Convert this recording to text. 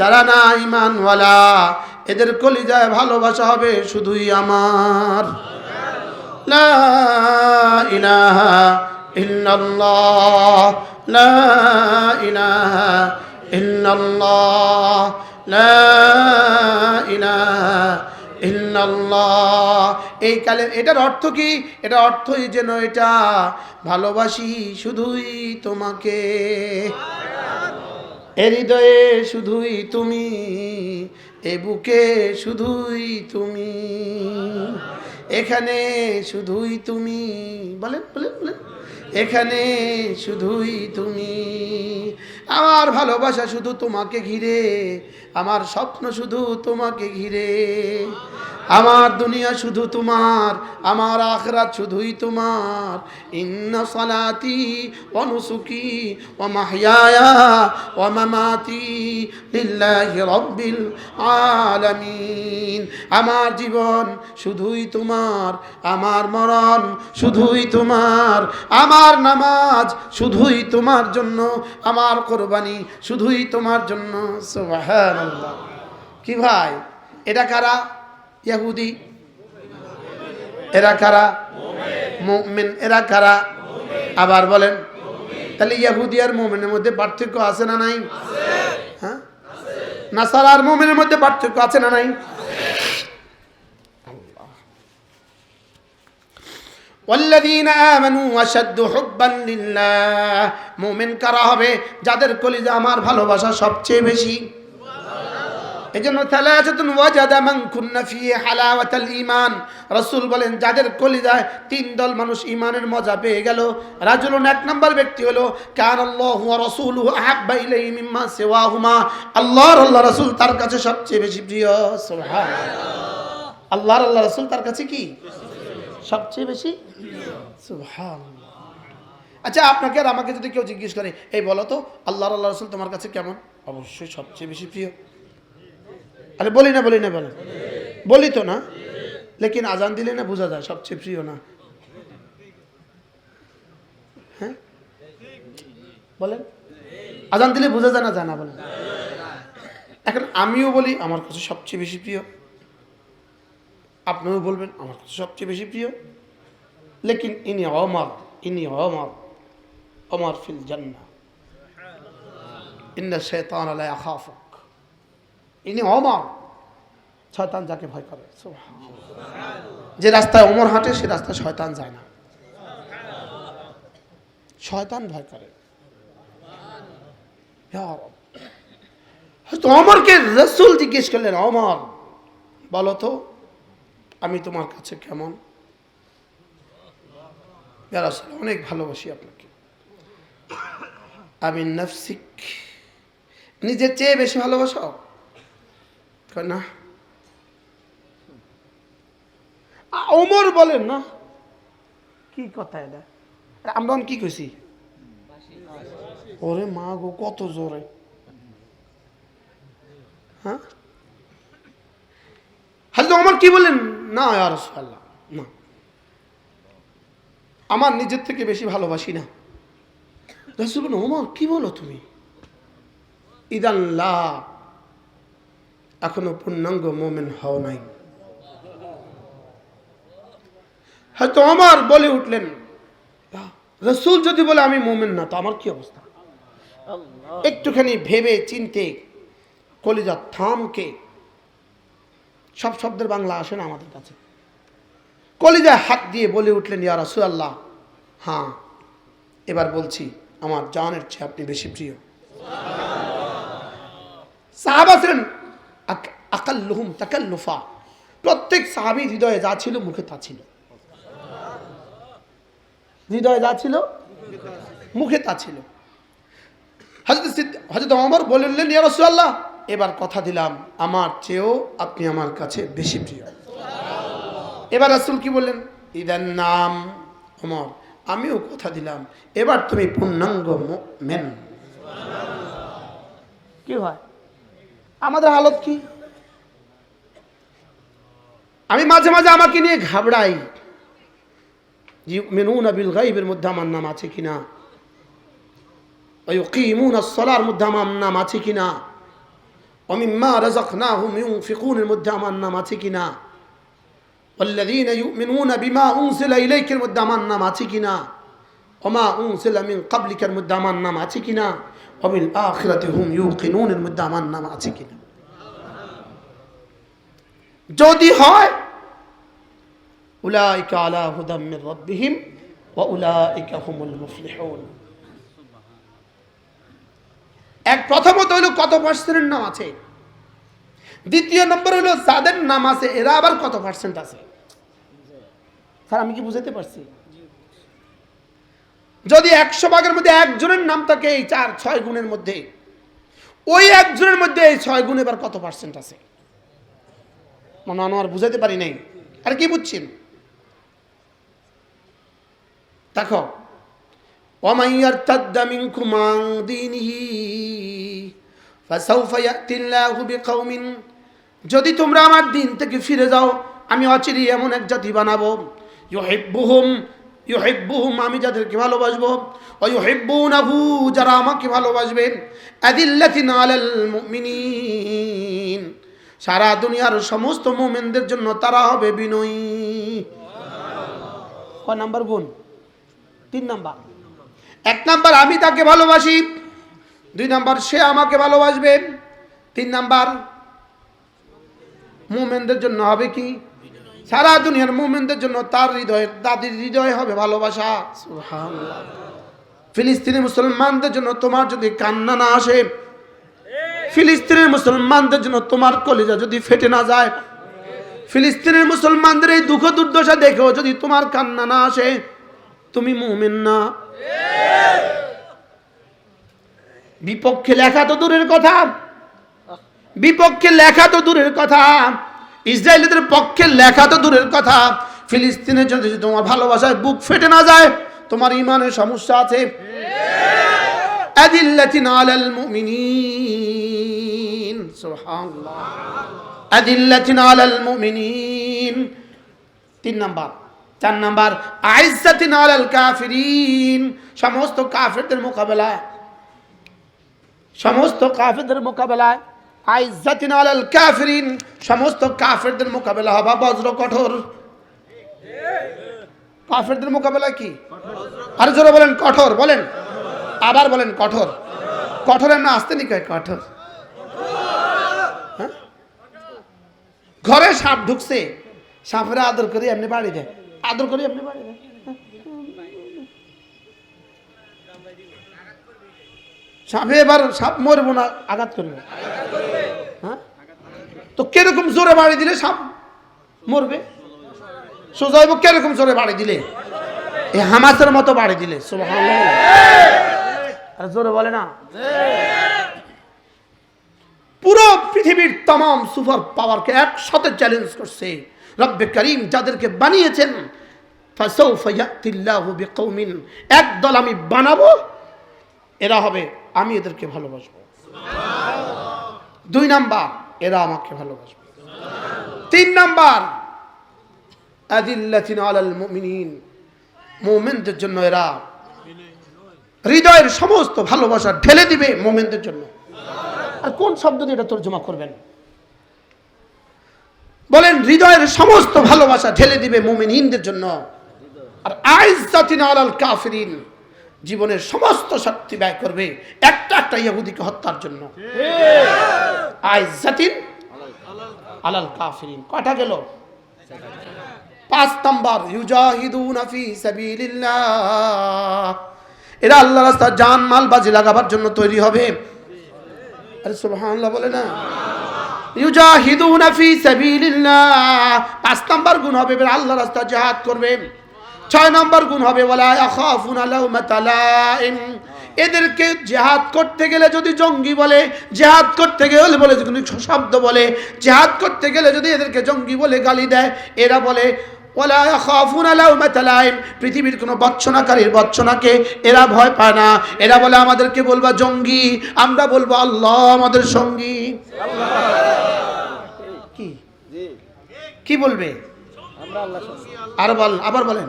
যারা না ইমানওয়ালা এদের কলিজায় ভালোবাসা হবে শুধুই আমার। লা লা লা এই কালে, এটার অর্থ কি? এটার অর্থই যেন এটা, ভালোবাসি শুধুই তোমাকে। এ হৃদয়ে শুধুই তুমি, এ বুকে শুধুই তুমি, এখানে শুধুই তুমি, বলেন বলেন বলেন, এখানে শুধুই তুমি। আমার ভালোবাসা শুধু তোমাকে ঘিরে, আমার স্বপ্ন শুধু তোমাকে ঘিরে আমার দুনিয়া শুধু তোমার, আমার আখরাত শুধুই তোমার। ইন্না সালাতি ওয়া নুসুকি ওয়া মাহইয়ায়া ওয়া মামাতি লিল্লাহি রাব্বিল আলামিন। আমার জীবন শুধুই তোমার, আমার মরণ শুধুই তোমার, আমার নামাজ শুধুই তোমার জন্য, আমার কোরবানি শুধুই তোমার জন্য। সুবহানাল্লাহ। কি ভাই, এটা কারা? ইয়াহুদি এরা কারা মুমিন এরা কারা আবার বলেন তাহলে ইয়াহুদি আর মুমিনের মধ্যে পার্থক্য আছে না নাই হ্যাঁ নাসারা আর মুমিনের মধ্যে পার্থক্য আছে না নাই والذين آمنوا أشد حبا لله মুমিন কারা হবে যাদের কলিজা আমার ভালোবাসা সবচেয়ে বেশি কুন্না ফি হালাওয়াতাল ঈমান। রাসূল বলেন, যাদের কলিজায় তিন দল মানুষ ঈমানের মজা পেয়ে গেল, রাজুলুন এক নাম্বার ব্যক্তি হলো কান আল্লাহু ওয়া রাসূলুহু আহাব্বা ইলাইহি মিম্মা সিওয়াহুমা। আল্লাহর আল্লাহ রাসূল তার কাছে সবচেয়ে বেশি প্রিয়। আল্লাহর আল্লাহ রাসূল তার কাছে কি? সবচেয়ে বেশি আচ্ছা আপনাকে আর আমাকে যদি কেউ জিজ্ঞেস করে, এই বলো তো, আল্লাহর আল্লাহ রাসূল তোমার কাছে কেমন? অবশ্যই সবচেয়ে বেশি প্রিয়। আরে বলি না বলি না বলেন বলি তো না। লেকিন আজান দিলে না বোঝা যায়, সবচেয়ে প্রিয় না। হ্যাঁ? বলেন। আজান দিলে বোঝা যায় না জানা বলেন। এখন আমিও বলি, আমার কাছে সবচেয়ে বেশি প্রিয়। আপনিও বলবেন, আমার কাছে সবচেয়ে বেশি প্রিয়। লেকিন ইনি অমর ইনি অমর অমর ফিল জান্না ইন্না শেতান আলাই আখাফুক ইনি অমর। শয়তান যাকে ভয় করে যে রাস্তায় অমর হাঁটে, সে রাস্তায় শয়তান যায় না। শয়তান ভয় করে। হয়তো অমরকে রসুল জিজ্ঞেস করলেন, অমর, বলো তো, আমি তোমার কাছে কেমন? অনেক ভালোবাসি আপনাকে। আমি নফসিক। নিজের চেয়ে বেশি ভালোবাসো? না ওমর বলেন না। কি কথা এটা? আমরা কি কইছি? ওরে মা গো কত জোরে। হ্যাঁ? হাজরত ওমর কি বলেন? না আর না। আমার নিজের থেকে বেশি ভালোবাসি না। রাসূল ওমর কি বলো তুমি? ইদাল্লাহ এখনও পূর্ণাঙ্গ মোমেন হও নাই। হয়তো আমার বলে উঠলেন রসুল যদি বলে আমি মোমেন না তো আমার কি অবস্থা? একটুখানি ভেবে চিনতে কলিজা থামকে সব শব্দের বাংলা আসে না আমাদের কাছে। কলিজায় হাত দিয়ে বলে উঠলেন ইয়া রসুল আল্লাহ হ্যাঁ এবার বলছি আমার জানের চেয়ে আপনি বেশি প্রিয়। সাহাবা ছিলেন আকাল্লুহুম তাকাল্লুফা। প্রত্যেক সাহাবি হৃদয়ে যা ছিল, মুখে তা ছিল। হৃদয়ে যা ছিল, মুখে তা ছিল। হজরত হজরত অমর বললেন ইয়া রাসূলুল্লাহ। এবার কথা দিলাম, আমার চেয়েও আপনি আমার কাছে বেশি প্রিয়। এবার রাসূল কি বললেন, ইদান নাম অমর আমিও কথা দিলাম, এবার তুমি পূর্ণাঙ্গ মেন কি হয়? আমাদের হালত কি আমি মাঝে মাঝে আমাকে নিয়ে ঘাবড়াই মেনুন আবিল গাইবের মধ্যে আমার নাম আছে কিনা ওই কিমুন সলার মধ্যে আমার নাম আছে কিনা অমিম্মা রাজাকনাহুম ইউনফিকুনের মধ্যে আমার নাম আছে কিনা والذين يؤمنون بما أنزل إليك এর মধ্যে ওমা উং সিলামিন কাবলিকার মধ্যে আমার নাম আছে কি অবিল আখিরাতে হুম ইউ কিনুনের মধ্যে আমার নাম আছে কি যদি হয় আলা এক প্রথমত হলো কত পার্সেন্ট নাম আছে দ্বিতীয় নম্বর হলো যাদের নাম আছে এরা আবার কত পার্সেন্ট আছে? স্যার, আমি কি বুঝাতে পারছি? যদি একশো ভাগের মধ্যে একজনের নাম থাকে এই চার, ছয় গুণের মধ্যে, ওই একজনের মধ্যে এই ছয় গুণ এবার কত পার্সেন্ট আছে? মনে আর বুঝাতে পারি নাই। আর কি বুঝছেন? দেখো ওমাইয়ার তাদ্দামিং কুমাং দিনহি, ফাসাউফা ইয়াতিল্লাহু বিকাউমিন যদি তোমরা আমার দিন থেকে ফিরে যাও, আমি অচিরেই এমন এক জাতি বানাবো, ইউহিব্বুহুম ইউহিব্বুহুম আমি যাদেরকে ভালোবাসবো ও ইউহিব্বুনাহু যারা আমাকে ভালোবাসবেন আদিল্লাতিন আলাল মুমিনিন। সারা দুনিয়ার সমস্ত মুমিনদের জন্য তারা হবে বিনয়ী। কয় নাম্বার গুণ? তিন নাম্বার। এক নাম্বার আমি তাকে ভালোবাসি। দুই নাম্বার সে আমাকে ভালোবাসবে। তিন নাম্বার মুমেনদের জন্য হবে কি? সারা দুনিয়ার মুমেনদের জন্য তার হৃদয় দাদির হৃদয় হবে ভালোবাসা। ফিলিস্তিনি মুসলমানদের জন্য তোমার যদি কান্না না আসে ফিলিস্তিনের মুসলমানদের জন্য তোমার কলিজা যদি ফেটে না যায় ফিলিস্তিনের মুসলমানদের এই দুঃখ দুর্দশা দেখেও যদি তোমার কান্না না আসে তুমি মুমিন না। বিপক্ষে লেখা তো দূরের কথা বিপক্ষে লেখা তো দূরের কথা। ইসরায়েলিদের পক্ষে লেখা তো দূরের কথা। ফিলিস্তিনের জন্য যদি তোমার ভালোবাসায় বুক ফেটে না যায়, তোমার ইমানের সমস্যা আছে। আদিল্লাতিন আলাল মুমিনিন। সুবহানাল্লাহ। আদিল্লাতিন আলাল মুমিনিন। তিন নাম্বার। চার নাম্বার। আইজাতিন আলাল কাফিরিন। সমস্ত কাফেরদের মোকাবেলায়। সমস্ত কাফেরদের মোকাবেলায়। আইজাতিন আলাল কাফিরিন। সমস্ত কাফেরদের মোকাবেলা হবা বজ্র কঠোর। কাফেরদের মোকাবেলা কি? আর জোরে বলেন, কঠোর, বলেন। আবার বলেন, কঠোর। কঠোর এমনি আসতে নি কঠোর। হ্যাঁ? ঘরে সাপ ঢুকছে, সাপের আদর করি এমনি বাড়ি দেয়। আদর করি এমনি বাড়ি দেয়। সাপে এবার সাপ মরবো না, আঘাত করবে। তো কেরকম জোরে বাড়ি দিলে সাপ মরবে? সোজা হইব জোরে বাড়ি দিলে? এই হামাসের মতো বাড়ি দিলে আর জোরে বলে না। পুরো পৃথিবীর তমাম সুপার পাওয়ারকে একসাথে চ্যালেঞ্জ করছে রব্বে করিম, যাদেরকে বানিয়েছেন। একদল আমি বানাবো, এরা হবে, আমি এদেরকে ভালোবাসবো। দুই নাম্বার এরা আমাকে ভালোবাসবে। তিন নাম্বার মুমিনদের জন্য এরা হৃদয়ের সমস্ত ভালোবাসা ঢেলে দিবে মোমেনদের জন্য। আর কোন শব্দ দিয়ে এটা তর্জমা করবেন? বলেন, হৃদয়ের সমস্ত ভালোবাসা ঢেলে দিবে মোমিনদের জন্য। আর আইজাতিন আলাল কাফিরিন। জীবনের সমস্ত শক্তি ব্যয় করবে একটা একটা ইহুদিকে হত্যার জন্য। আইজাতিন আলাল কাফিরিন। কটা গেল? পাঁচ নাম্বার ইউজাহিদুনা ফি সাবিলিল্লাহ। এরা আল্লাহ রাস্তা জান মাল বাজি লাগাবার জন্য তৈরি হবে। আরে সুবহানাল্লাহ বলে না। ইউজাহিদুনা ফি সাবিলিল্লাহ। পাঁচ নাম্বার গুণ হবে এবার আল্লাহ রাস্তা জিহাদ করবে। ছয় নম্বর গুণ হবে লাইম এদেরকে জেহাদ করতে গেলে যদি জঙ্গি বলে জেহাদ করতে গেলে বলে যদি শব্দ বলে জেহাদ করতে গেলে যদি এদেরকে জঙ্গি বলে গালি দেয় এরা বলে পৃথিবীর কোনো বচ্ছনাকারীর বচ্ছনাকে এরা ভয় পায় না। এরা বলে আমাদেরকে বলবা জঙ্গি আমরা বলব আল্লাহ আমাদের সঙ্গী। কি? কি বলবে? আর বল আবার বলেন।